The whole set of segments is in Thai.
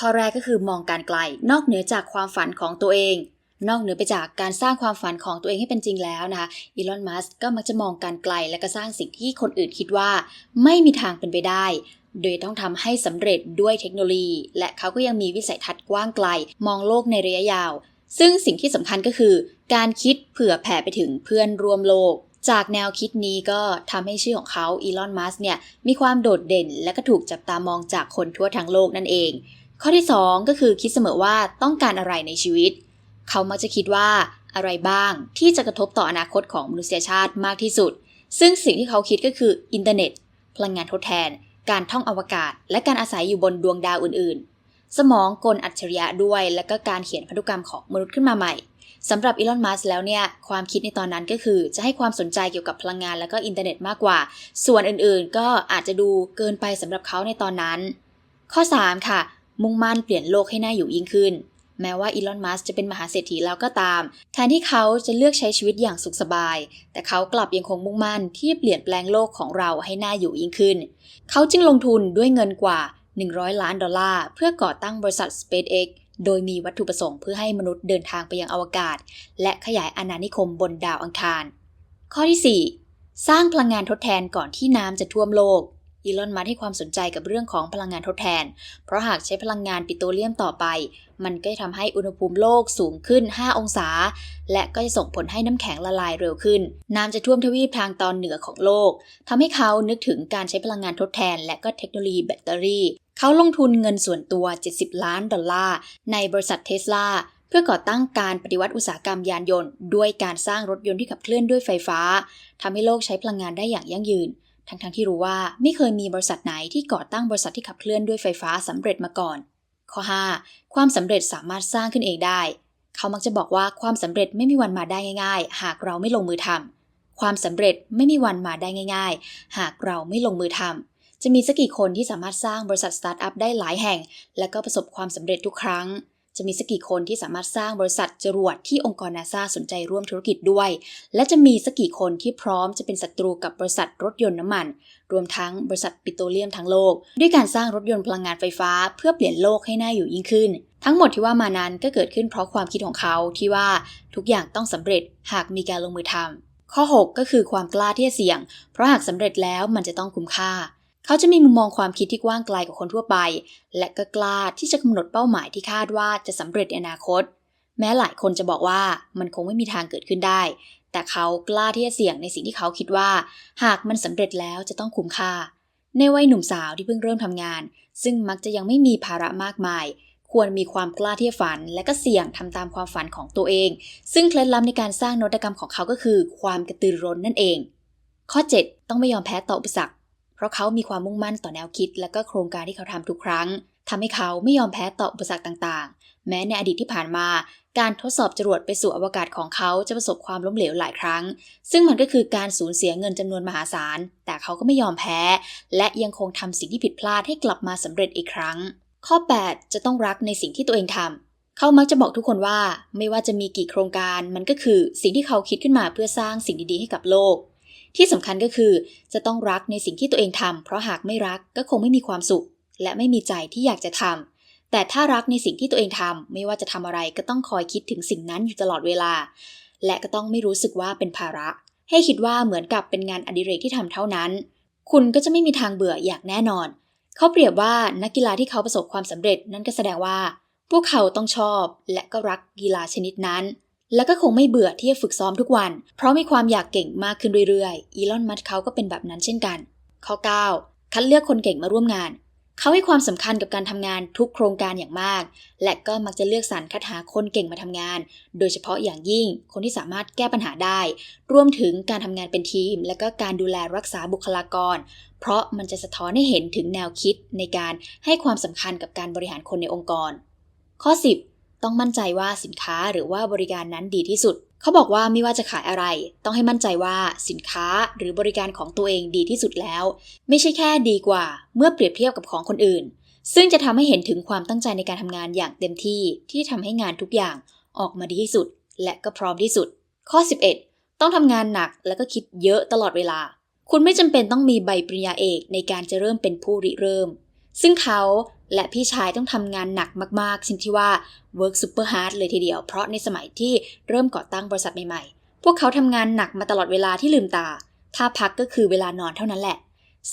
ข้อแรกก็คือมองการไกล นอกเหนือจากความฝันของตัวเอง นอกเหนือไปจากการสร้างความฝันของตัวเองให้เป็นจริงแล้วนะคะอีลอนมัสก์ก็มักจะมองการไกล และก็สร้างสิ่งที่คนอื่นคิดว่า ไม่มีทางเป็นไปได้ โดยต้องทำให้สำเร็จด้วยเทคโนโลยี และเขาก็ยังมีวิสัยทัศน์กว้างไกล มองโลกในระยะยาว ซึ่งสิ่งที่สำคัญก็คือ การคิดเผื่อแผ่ไปถึงเพื่อนร่วมโลกจากแนวคิดนี้ก็ทำให้ชื่อของเขาอีลอน มัสก์เนี่ย มีความโดดเด่นและก็ถูกจับตามองจากคนทั่วทั้งโลกนั่นเอง ข้อที่ 2 ก็คือคิดเสมอว่าต้องการอะไรในชีวิต เขามักจะคิดว่าอะไรบ้างที่จะกระทบต่ออนาคตของมนุษยชาติมากที่สุด ซึ่งสิ่งที่เขาคิดก็คืออินเทอร์เน็ต พลังงานทดแทน การท่องอวกาศ และการอาศัยอยู่บนดวงดาวอื่นๆ สมองกลอัจฉริยะด้วย และก็การเขียนพันธุกรรมของมนุษย์ขึ้นมาใหม่สำหรับอีลอนมัสแล้วเนี่ยความคิดในตอนนั้นก็คือ จะให้ความสนใจเกี่ยวกับพลังงานและก็อินเทอร์เน็ตมากกว่า ส่วนอื่นๆ ก็อาจจะดูเกินไปสำหรับเขาในตอนนั้น ข้อ 3 ค่ะ มุ่งมั่นเปลี่ยนโลกให้น่าอยู่ยิ่งขึ้น แม้ว่าอีลอน มัสจะเป็นมหาเศรษฐีแล้วก็ตาม แทนที่เขาจะเลือกใช้ชีวิตอย่างสุขสบาย แต่เขากลับยังคงมุ่งมั่นที่เปลี่ยนแปลงโลกของเราให้น่าอยู่ยิ่งขึ้น เขาจึงลงทุนด้วยเงินกว่า 100 ล้านดอลลาร์เพื่อก่อตั้งบริษัท SpaceX โดยมีวัตถุประสงค์เพื่อให้มนุษย์เดินทางไปยังอวกาศ และขยายอาณานิคมบนดาวอังคาร ข้อที่ 4 สร้างพลังงานทดแทนก่อนที่น้ำจะท่วมโลก อีลอนมัสให้ความสนใจกับเรื่องของพลังงานทดแทน เพราะหากใช้พลังงานปิโตรเลียมต่อไป มันก็จะทำให้อุณหภูมิโลกสูงขึ้น 5 องศา และก็จะส่งผลให้น้ำแข็งละลายเร็วขึ้น น้ำจะท่วมทวีปทางตอนเหนือของโลกทำให้เขานึกถึงการใช้พลังงานทดแทน และก็เทคโนโลยีแบตเตอรี่ เขาลงทุนเงินส่วนตัว 70 ล้านดอลลาร์ ในบริษัทเทสลาเพื่อก่อตั้งการปฏิวัติอุตสาหกรรมยานยนต์ ด้วยการสร้างรถยนต์ที่ขับเคลื่อนด้วยไฟฟ้าทำให้โลกใช้พลังงานได้อย่างยั่งยืน ทั้งๆทที่รู้ว่าไม่เคยมีบริษัทไหนที่ก่อตั้งบริษัทที่ขับเคลื่อนด้วยไฟฟ้าสำเร็จมาก่อน ข้อ 5. ความสำเร็จสามารถสร้างขึ้นเองได้ เขามักจะบอกว่าความสำเร็จไม่มีวันมาได้ง่าย ๆ หากเราไม่ลงมือทำความสำเร็จไม่มีวันมาได้ง่าย ๆ หากเราไม่ลงมือทำจะมีสักกี่คนที่สามารถสร้างบริษัทสตาร์ทอัพได้หลายแห่ง และก็ประสบความสำเร็จทุกครั้ง จะมีสักกี่คนที่สามารถสร้างบริษัทจรวดที่องค์กรนาซาสนใจร่วมธุรกิจด้วย และจะมีสักกี่คนที่พร้อมจะเป็นศัตรูกับบริษัทรถยนต์น้ำมัน รวมทั้งบริษัทปิโตรเลียมทั้งโลก ด้วยการสร้างรถยนต์พลังงานไฟฟ้า เพื่อเปลี่ยนโลกให้น่าอยู่ยิ่งขึ้น ทั้งหมดที่ว่ามานั้นก็เกิดขึ้นเพราะความคิดของเขาที่ว่าทุกอย่างต้องสำเร็จหากมีการลงมือทำข้อ 6 ก็คือความกล้าที่จะเสี่ยง เพราะหากสำเร็จแล้วมันจะต้องคุ้มค่า เขาจะมีมุมมองความคิดที่กว้างไกลกว่าคนทั่วไป และก็กล้าที่จะกำหนดเป้าหมายที่คาดว่าจะสำเร็จในอนาคต แม้หลายคนจะบอกว่ามันคงไม่มีทางเกิดขึ้นได้ แต่เขากล้าที่จะเสี่ยงในสิ่งที่เขาคิดว่า หากมันสำเร็จแล้วจะต้องคุ้มค่า ในวัยหนุ่มสาวที่เพิ่งเริ่มทำงาน ซึ่งมักจะยังไม่มีภาระมากมายควรมีความกล้าที่จะฝัน และก็เสี่ยงทำตามความฝันของตัวเอง ซึ่งเคล็ดลับในการสร้างนวัตกรรมของเขาก็คือ ความกระตือร้นนั่นเอง ข้อ 7 ต้องไม่ยอมแพ้ต่ออุปสรรค เพราะเขามีความมุ่งมั่นต่อแนวคิด และก็โครงการที่เขาทำทุกครั้งทำให้เขาไม่ยอมแพ้ต่ออุปสรรคต่างๆ แม้ในอดีตที่ผ่านมา การทดสอบจรวดไปสู่อวกาศของเขาจะประสบความล้มเหลวหลายครั้ง ซึ่งมันก็คือการสูญเสียเงินจำนวนมหาศาล แต่เขาก็ไม่ยอมแพ้ และยังคงทำสิ่งที่ผิดพลาดให้กลับมาสำเร็จอีกครั้ง ข้อ 8 จะต้องรักในสิ่งที่ตัวเองทำเขามักจะบอกทุกคนว่า ไม่ว่าจะมีกี่โครงการมันก็คือสิ่งที่เขาคิดขึ้นมาเพื่อสร้างสิ่งดีๆให้กับโลก ที่สำคัญก็คือจะต้องรักในสิ่งที่ตัวเองทำเพราะหากไม่รักก็คงไม่มีความสุข และไม่มีใจที่อยากจะทำแต่ถ้ารักในสิ่งที่ตัวเองทำไม่ว่าจะทำอะไรก็ต้องคอยคิดถึงสิ่งนั้นอยู่ตลอดเวลา และก็ต้องไม่รู้สึกว่าเป็นภาระ ให้คิดว่าเหมือนกับเป็นงานอดิเรกที่ทำเท่านั้น คุณก็จะไม่มีทางเบื่ออย่างแน่นอน เขาเปรียบว่านักกีฬาที่เขาประสบความสำเร็จนั่นก็แสดงว่า พวกเขาต้องชอบ และก็รักกีฬาชนิดนั้น และก็คงไม่เบื่อที่จะฝึกซ้อมทุกวัน เพราะมีความอยากเก่งมากขึ้นเรื่อยๆ อีลอน มัสก์เขาก็เป็นแบบนั้นเช่นกัน ข้อ 9 คัดเลือกคนเก่งมาร่วมงาน เขาให้ความสำคัญกับการทำงานทุกโครงการอย่างมาก และก็มักจะเลือกสรรคัดหาคนเก่งมาทำงาน โดยเฉพาะอย่างยิ่งคนที่สามารถแก้ปัญหาได้ รวมถึงการทำงานเป็นทีม และก็การดูแลรักษาบุคลากร เพราะมันจะสะท้อนให้เห็นถึงแนวคิดในการให้ความสำคัญกับการบริหารคนในองค์กร ข้อ 10 ต้องมั่นใจว่าสินค้าหรือว่าบริการนั้นดีที่สุด เขาบอกว่าไม่ว่าจะขายอะไร ต้องให้มั่นใจว่าสินค้าหรือบริการของตัวเองดีที่สุดแล้ว ไม่ใช่แค่ดีกว่า เมื่อเปรียบเทียบกับของคนอื่น ซึ่งจะทำให้เห็นถึงความตั้งใจในการทำงานอย่างเต็มที่ที่ทำให้งานทุกอย่างออกมาดีที่สุด และก็พร้อมที่สุด ข้อ 11 ต้องทำงานหนักและก็คิดเยอะตลอดเวลา คุณไม่จำเป็นต้องมีใบปริญญาเอกในการจะเริ่มเป็นผู้ริเริ่ม ซึ่งเขา และพี่ชายต้องทำงานหนักมากๆชนิดที่ว่า work super hard เลยทีเดียว เพราะในสมัยที่เริ่มก่อตั้งบริษัทใหม่ๆ พวกเขาทำงานหนักมาตลอดเวลาที่ลืมตา ถ้าพักก็คือเวลานอนเท่านั้นแหละ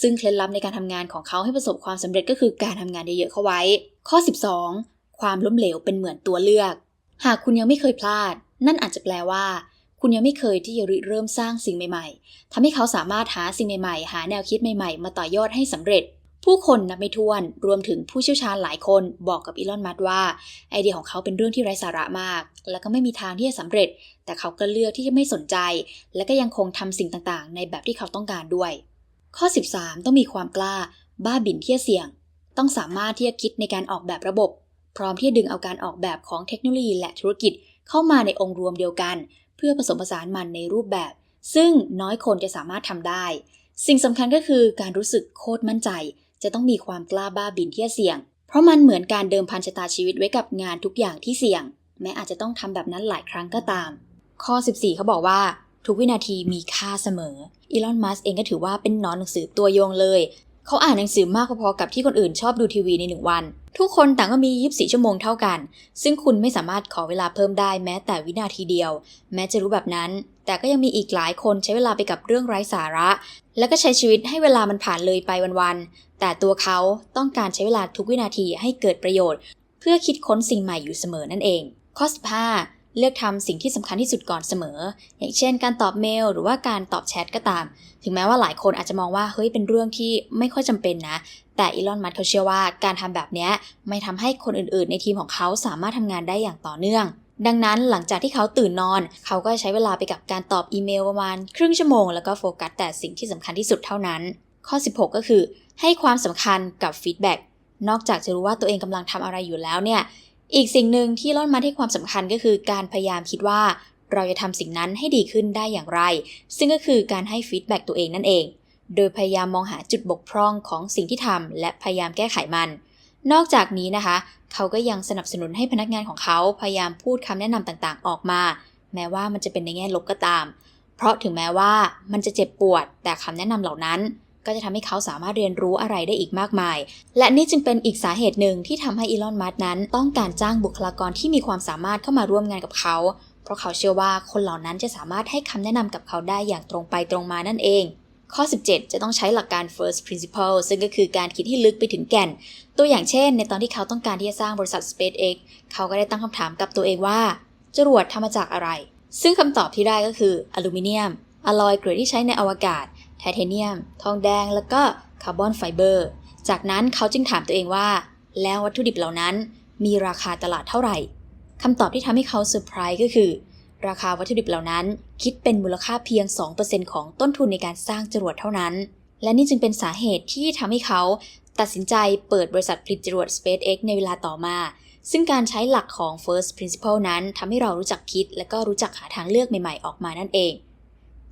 ซึ่งเคล็ดลับในการทำงานของเขาให้ประสบความสำเร็จก็คือการทำงานเยอะๆเข้าไว้ ข้อ 12 ความล้มเหลวเป็นเหมือนตัวเลือก หากคุณยังไม่เคยพลาด นั่นอาจจะแปลว่าคุณยังไม่เคยที่จะริเริ่มสร้างสิ่งใหม่ ๆทำให้เขาสามารถหาสิ่งใหม่ ๆ หาแนวคิดใหม่ ๆ มาต่อยอดให้สำเร็จ ผู้คนนับไม่ถ้วน รวมถึงผู้เชี่ยวชาญหลายคนบอกกับอีลอน มัสก์ว่า ไอเดียของเขาเป็นเรื่องที่ไร้สาระมาก และก็ไม่มีทางที่จะสำเร็จ แต่เขาก็เลือกที่จะไม่สนใจ และก็ยังคงทำสิ่งต่างๆ ในแบบที่เขาต้องการด้วย ข้อ 13 ต้องมีความกล้า บ้าบิ่นที่จะเสี่ยง ต้องสามารถที่จะคิดในการออกแบบระบบ พร้อมที่จะดึงเอาการออกแบบของเทคโนโลยีและธุรกิจ เข้ามาในองค์รวมเดียวกัน เพื่อผสมผสานมันในรูปแบบ ซึ่งน้อยคนจะสามารถทำได้ สิ่งสำคัญก็คือการรู้สึกโคตรมั่นใจ จะต้องมีความกล้าบ้าบินที่จะเสี่ยง เพราะมันเหมือนการเดิมพันชะตาชีวิตไว้กับงานทุกอย่างที่เสี่ยง แม้อาจจะต้องทำแบบนั้นหลายครั้งก็ตาม ข้อ 14 เขาบอกว่า ทุกวินาทีมีค่าเสมออีลอนมัสเองก็ถือว่าเป็นนอนหนังสือตัวโยงเลย เขาอ่านหนังสือมากพอๆกับที่คนอื่นชอบดูทีวีในหนึ่งวัน ทุกคนต่างก็มี 24 ชั่วโมงเท่ากัน ซึ่งคุณไม่สามารถขอเวลาเพิ่มได้แม้แต่วินาทีเดียว แม้จะรู้แบบนั้น แต่ก็ยังมีอีกหลายคนใช้เวลาไปกับเรื่องไร้สาระ แล้วก็ใช้ชีวิตให้เวลามันผ่านเลยไปวันๆ แต่ตัวเขาต้องการใช้เวลาทุกวินาทีให้เกิดประโยชน์ เพื่อคิดค้นสิ่งใหม่อยู่เสมอนั่นเอง ข้อ 15 เลือกทำสิ่งที่สำคัญที่สุดก่อนเสมอ อย่างเช่น การตอบเมล หรือว่าการตอบแชทก็ตาม ถึงแม้ว่าหลายคนอาจจะมองว่าเฮ้ยเป็นเรื่องที่ไม่ค่อยจำเป็นนะ แต่อีลอนมัสก์เขาเชื่อว่าการทำแบบนี้ไม่ทำให้คนอื่นๆ ในทีมของเขาสามารถทำงานได้อย่างต่อเนื่อง ดังนั้นหลังจากที่เขาตื่นนอน เขาก็ใช้เวลาไปกับการตอบอีเมลประมาณครึ่งชั่วโมง แล้วก็โฟกัสแต่สิ่งที่สำคัญที่สุดเท่านั้น ข้อ 16 ก็คือ ให้ความสำคัญกับฟีดแบ็กนอกจากจะรู้ว่าตัวเองกำลังทำอะไรอยู่แล้วเนี่ยอีกสิ่งหนึ่งที่ล่อนมาที่ความสำคัญก็คือการพยายามคิดว่าเราจะทำสิ่งนั้นให้ดีขึ้นได้อย่างไร ซึ่งก็คือการให้ฟีดแบ็กตัวเองนั่นเอง โดยพยายามมองหาจุดบกพร่องของสิ่งที่ทำและพยายามแก้ไขมัน นอกจากนี้นะคะ เขาก็ยังสนับสนุนให้พนักงานของเขาพยายามพูดคำแนะนำต่างๆ ออกมา แม้ว่ามันจะเป็นในแง่ลบก็ตาม เพราะถึงแม้ว่ามันจะเจ็บปวด แต่คำแนะนำเหล่านั้น ก็จะทำให้เขาสามารถเรียนรู้อะไรได้อีกมากมาย และนี่จึงเป็นอีกสาเหตุหนึ่งที่ทำให้อีลอน มัสนั้น ต้องการจ้างบุคลากรที่มีความสามารถเข้ามาร่วมงานกับเขา เพราะเขาเชื่อว่าคนเหล่านั้นจะสามารถให้คำแนะนำกับเขาได้อย่างตรงไปตรงมานั่นเอง ข้อ 17 จะต้องใช้หลักการ first principle ซึ่งก็คือการคิดที่ลึกไปถึงแก่น ตัวอย่างเช่น ในตอนที่เขาต้องการที่จะสร้างบริษัท SpaceX เขาก็ได้ตั้งคำถามกับตัวเองว่า จรวดทำมาจากอะไร ซึ่งคำตอบที่ได้ก็คืออลูมิเนียมอลอยเกรดที่ใช้ในอวกาศ ไทเทเนียม ทองแดง แล้วก็คาร์บอนไฟเบอร์ จากนั้นเขาจึงถามตัวเองว่า แล้ววัตถุดิบเหล่านั้นมีราคาตลาดเท่าไหร่คำตอบที่ทำให้เขาเซอร์ไพรส์ก็คือ ราคาวัตถุดิบเหล่านั้น คิดเป็นมูลค่าเพียง 2%ของต้นทุนในการสร้างจรวดเท่านั้น และนี่จึงเป็นสาเหตุที่ทำให้เขาตัดสินใจเปิดบริษัทผลิตจรวด SpaceX ในเวลาต่อมา ซึ่งการใช้หลักของ first principle นั้นทำให้เรารู้จักคิด และก็รู้จักหาทางเลือกใหม่ๆ ออกมานั่นเอง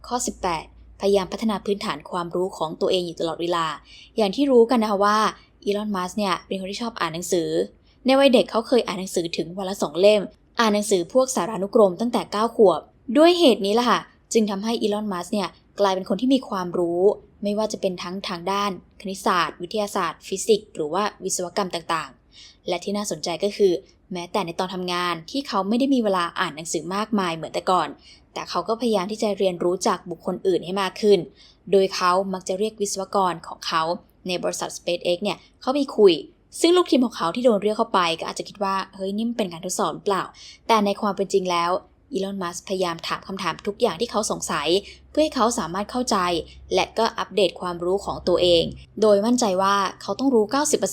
ข้อ 18 พยายามพัฒนาพื้นฐานความรู้ของตัวเองอยู่ตลอดเวลา อย่างที่รู้กันนะคะว่าอีลอน มัสเนี่ยเป็นคนที่ชอบอ่านหนังสือ ในวัยเด็กเขาเคยอ่านหนังสือถึงวันละสองเล่ม อ่านหนังสือพวกสารานุกรมตั้งแต่ 9 ขวบ ด้วยเหตุนี้ล่ะค่ะ จึงทำให้อีลอนมัสเนี่ยกลายเป็นคนที่มีความรู้ ไม่ว่าจะเป็นทั้งทางด้าน คณิตศาสตร์ วิทยาศาสตร์ ฟิสิกส์ หรือว่าวิศวกรรมต่างๆ และที่น่าสนใจก็คือ แม้แต่ในตอนทำงานที่เขาไม่ได้มีเวลาอ่านหนังสือมากมายเหมือนแต่ก่อน แต่เขาก็พยายามที่จะเรียนรู้จากบุคคลอื่นให้มากขึ้น โดยเขามักจะเรียกวิศวกรของเขาในบริษัท SpaceX เนี่ยเขาไปคุย ซึ่งลูกทีมของเขาที่โดนเรียกเข้าไปก็อาจจะคิดว่าเฮ้ยนี่มันเป็นการทดสอบหรือเปล่า แต่ในความเป็นจริงแล้วอีลอน มัสพยายามถามคำถามทุกอย่างที่เขาสงสัย เพื่อให้เขาสามารถเข้าใจ และก็อัปเดตความรู้ของตัวเอง โดยมั่นใจว่าเขาต้องรู้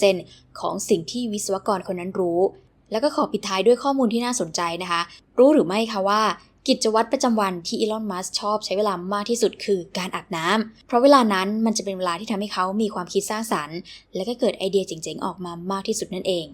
90%ของสิ่งที่วิศวกรคนนั้นรู้ แล้วก็ขอปิดท้ายด้วยข้อมูลที่น่าสนใจนะคะ รู้หรือไม่คะว่า กิจวัตรประจำวันที่อีลอนมัสชอบใช้เวลามากที่สุดคือการอาบน้ำเพราะเวลานั้นมันจะเป็นเวลาที่ทำให้เขามีความคิดสร้างสรรค์ และก็เกิดไอเดียเจ๋งๆออกมามากที่สุดนั่นเอง